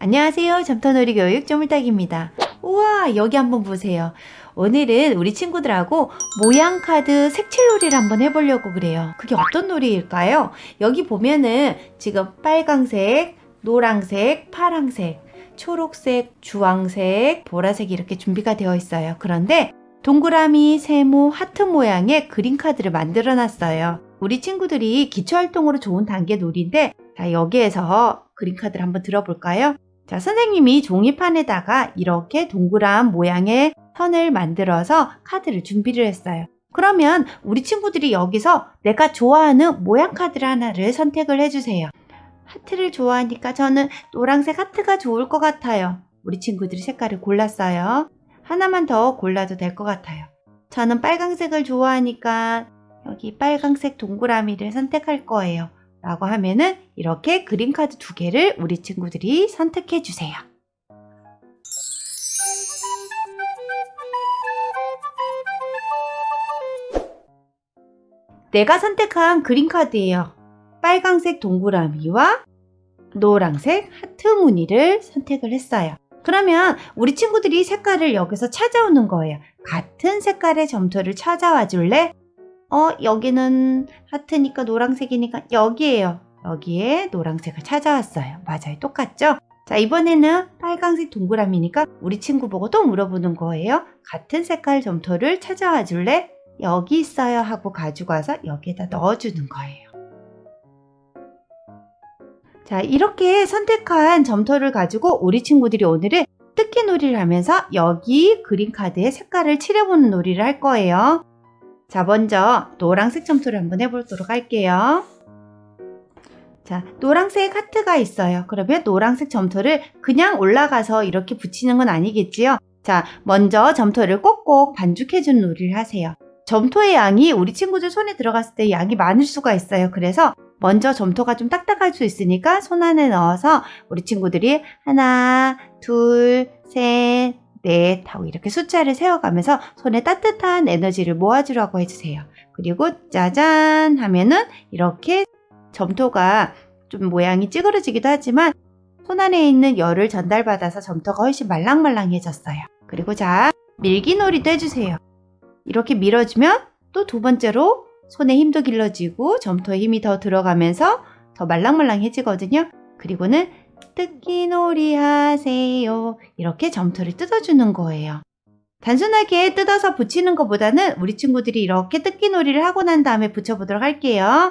안녕하세요. 점터놀이 교육 쪼물딱입니다. 우와, 여기 한번 보세요. 오늘은 우리 친구들하고 모양 카드 색칠 놀이를 한번 해보려고 그래요. 그게 어떤 놀이일까요? 여기 보면은 지금 빨강색, 노랑색, 파랑색, 초록색, 주황색, 보라색이 이렇게 준비가 되어 있어요. 그런데 동그라미, 세모, 하트 모양의 그림 카드를 만들어 놨어요. 우리 친구들이 기초 활동으로 좋은 단계 놀이인데 자, 여기에서 그림 카드를 한번 들어볼까요? 자, 선생님이 종이판에다가 이렇게 동그란 모양의 선을 만들어서 카드를 준비를 했어요. 그러면 우리 친구들이 여기서 내가 좋아하는 모양 카드를 하나를 선택을 해주세요. 하트를 좋아하니까 저는 노란색 하트가 좋을 것 같아요. 우리 친구들이 색깔을 골랐어요. 하나만 더 골라도 될 것 같아요. 저는 빨강색을 좋아하니까 여기 빨강색 동그라미를 선택할 거예요. 라고 하면은 이렇게 그림 카드 두 개를 우리 친구들이 선택해 주세요. 내가 선택한 그림 카드예요. 빨강색 동그라미와 노란색 하트 무늬를 선택을 했어요. 그러면 우리 친구들이 색깔을 여기서 찾아오는 거예요. 같은 색깔의 점토를 찾아와 줄래? 어, 여기는 하트니까 노란색이니까 여기에요. 여기에 노란색을 찾아왔어요. 맞아요. 똑같죠? 자, 이번에는 빨강색 동그라미니까 우리 친구 보고 또 물어보는 거예요. 같은 색깔 점토를 찾아와 줄래? 여기 있어요. 하고 가지고 와서 여기에다 넣어주는 거예요. 자, 이렇게 선택한 점토를 가지고 우리 친구들이 오늘은 뜯기 놀이를 하면서 여기 그림 카드에 색깔을 칠해보는 놀이를 할 거예요. 자, 먼저 노란색 점토를 한번 해보도록 할게요. 자, 노란색 하트가 있어요. 그러면 노란색 점토를 그냥 올라가서 이렇게 붙이는 건 아니겠지요? 자, 먼저 점토를 꼭꼭 반죽해주는 놀이를 하세요. 점토의 양이 우리 친구들 손에 들어갔을 때 양이 많을 수가 있어요. 그래서 먼저 점토가 좀 딱딱할 수 있으니까 손 안에 넣어서 우리 친구들이 하나, 둘, 셋, 넷 하고 이렇게 숫자를 세워가면서 손에 따뜻한 에너지를 모아주라고 해주세요. 그리고 짜잔 하면은 이렇게 점토가 좀 모양이 찌그러지기도 하지만 손 안에 있는 열을 전달받아서 점토가 훨씬 말랑말랑해졌어요. 그리고 자, 밀기놀이도 해주세요. 이렇게 밀어주면 또 두 번째로 손에 힘도 길러지고 점토에 힘이 더 들어가면서 더 말랑말랑해지거든요. 그리고는 뜯기놀이 하세요. 이렇게 점토를 뜯어주는 거예요. 단순하게 뜯어서 붙이는 것보다는 우리 친구들이 이렇게 뜯기놀이를 하고 난 다음에 붙여보도록 할게요.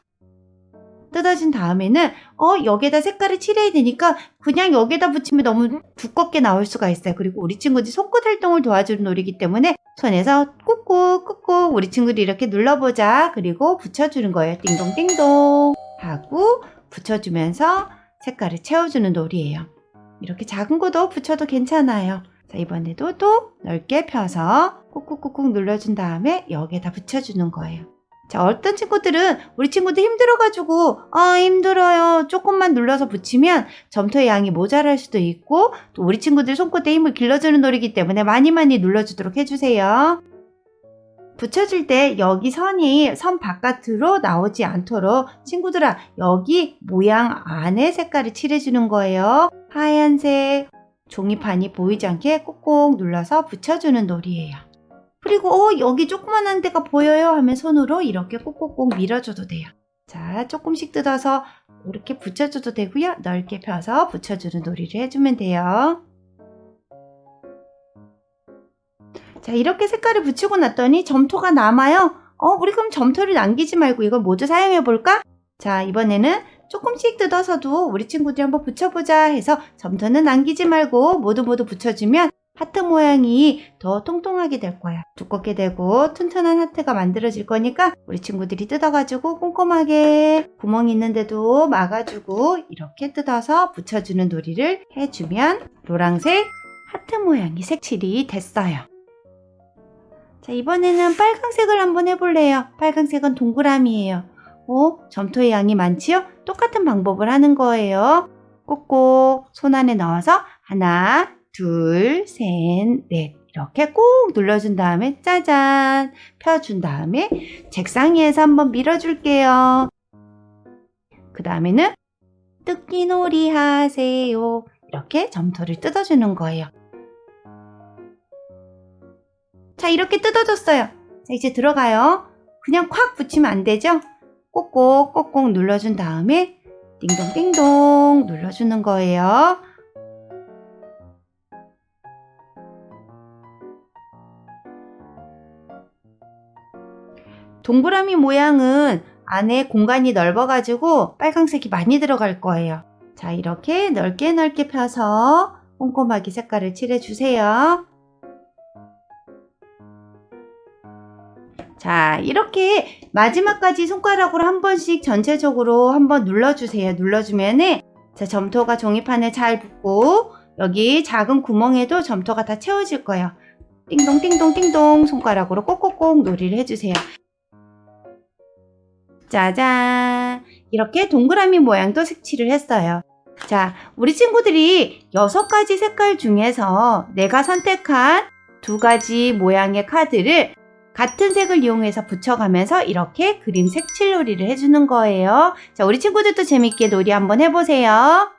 뜯어진 다음에는 어 여기에다 색깔을 칠해야 되니까 그냥 여기에다 붙이면 너무 두껍게 나올 수가 있어요. 그리고 우리 친구들이 손끝 활동을 도와주는 놀이기 때문에 손에서 꾹꾹 꾹꾹 우리 친구들이 이렇게 눌러보자. 그리고 붙여주는 거예요. 띵동띵동 하고 붙여주면서 색깔을 채워주는 놀이에요. 이렇게 작은 것도 붙여도 괜찮아요. 자, 이번에도 또 넓게 펴서 꾹꾹꾹꾹 눌러준 다음에 여기에다 붙여주는 거예요. 자, 어떤 친구들은 우리 친구들 힘들어가지고, 아, 힘들어요. 조금만 눌러서 붙이면 점토의 양이 모자랄 수도 있고, 또 우리 친구들 손끝에 힘을 길러주는 놀이기 때문에 많이 많이 눌러주도록 해주세요. 붙여줄 때 여기 선이 선 바깥으로 나오지 않도록 친구들아, 여기 모양 안에 색깔을 칠해주는 거예요. 하얀색 종이판이 보이지 않게 꾹꾹 눌러서 붙여주는 놀이에요. 그리고 어 여기 조그만한 데가 보여요 하면 손으로 이렇게 꼭꼭꼭 밀어줘도 돼요. 자 조금씩 뜯어서 이렇게 붙여줘도 되고요. 넓게 펴서 붙여주는 놀이를 해주면 돼요. 자 이렇게 색깔을 붙이고 났더니 점토가 남아요. 어 우리 그럼 점토를 남기지 말고 이걸 모두 사용해 볼까? 자 이번에는 조금씩 뜯어서도 우리 친구들이 한번 붙여보자 해서 점토는 남기지 말고 모두 모두 붙여주면 하트 모양이 더 통통하게 될 거야. 두껍게 되고 튼튼한 하트가 만들어질 거니까 우리 친구들이 뜯어가지고 꼼꼼하게 구멍 있는데도 막아주고 이렇게 뜯어서 붙여주는 놀이를 해주면 노란색 하트 모양이 색칠이 됐어요. 자, 이번에는 빨강색을 한번 해볼래요. 빨강색은 동그라미예요. 어? 점토의 양이 많지요? 똑같은 방법을 하는 거예요. 꼭꼭 손 안에 넣어서 하나, 둘, 셋, 넷. 이렇게 꼭 눌러준 다음에 짜잔 펴준 다음에 책상 위에서 한번 밀어줄게요. 그 다음에는 뜯기놀이 하세요. 이렇게 점토를 뜯어주는 거예요. 자, 이렇게 뜯어줬어요. 자, 이제 들어가요. 그냥 콱 붙이면 안 되죠? 꼭꼭 꼭꼭 눌러준 다음에 띵동띵동 눌러주는 거예요. 동그라미 모양은 안에 공간이 넓어가지고 빨강색이 많이 들어갈 거예요. 자, 이렇게 넓게 넓게 펴서 꼼꼼하게 색깔을 칠해주세요. 자, 이렇게 마지막까지 손가락으로 한 번씩 전체적으로 한번 눌러주세요. 눌러주면은 자, 점토가 종이판에 잘 붙고 여기 작은 구멍에도 점토가 다 채워질 거예요. 띵동 띵동 띵동 손가락으로 꼭꼭꼭 놀이를 해주세요. 짜잔! 이렇게 동그라미 모양도 색칠을 했어요. 자, 우리 친구들이 여섯 가지 색깔 중에서 내가 선택한 두 가지 모양의 카드를 같은 색을 이용해서 붙여가면서 이렇게 그림 색칠 놀이를 해주는 거예요. 자, 우리 친구들도 재밌게 놀이 한번 해보세요.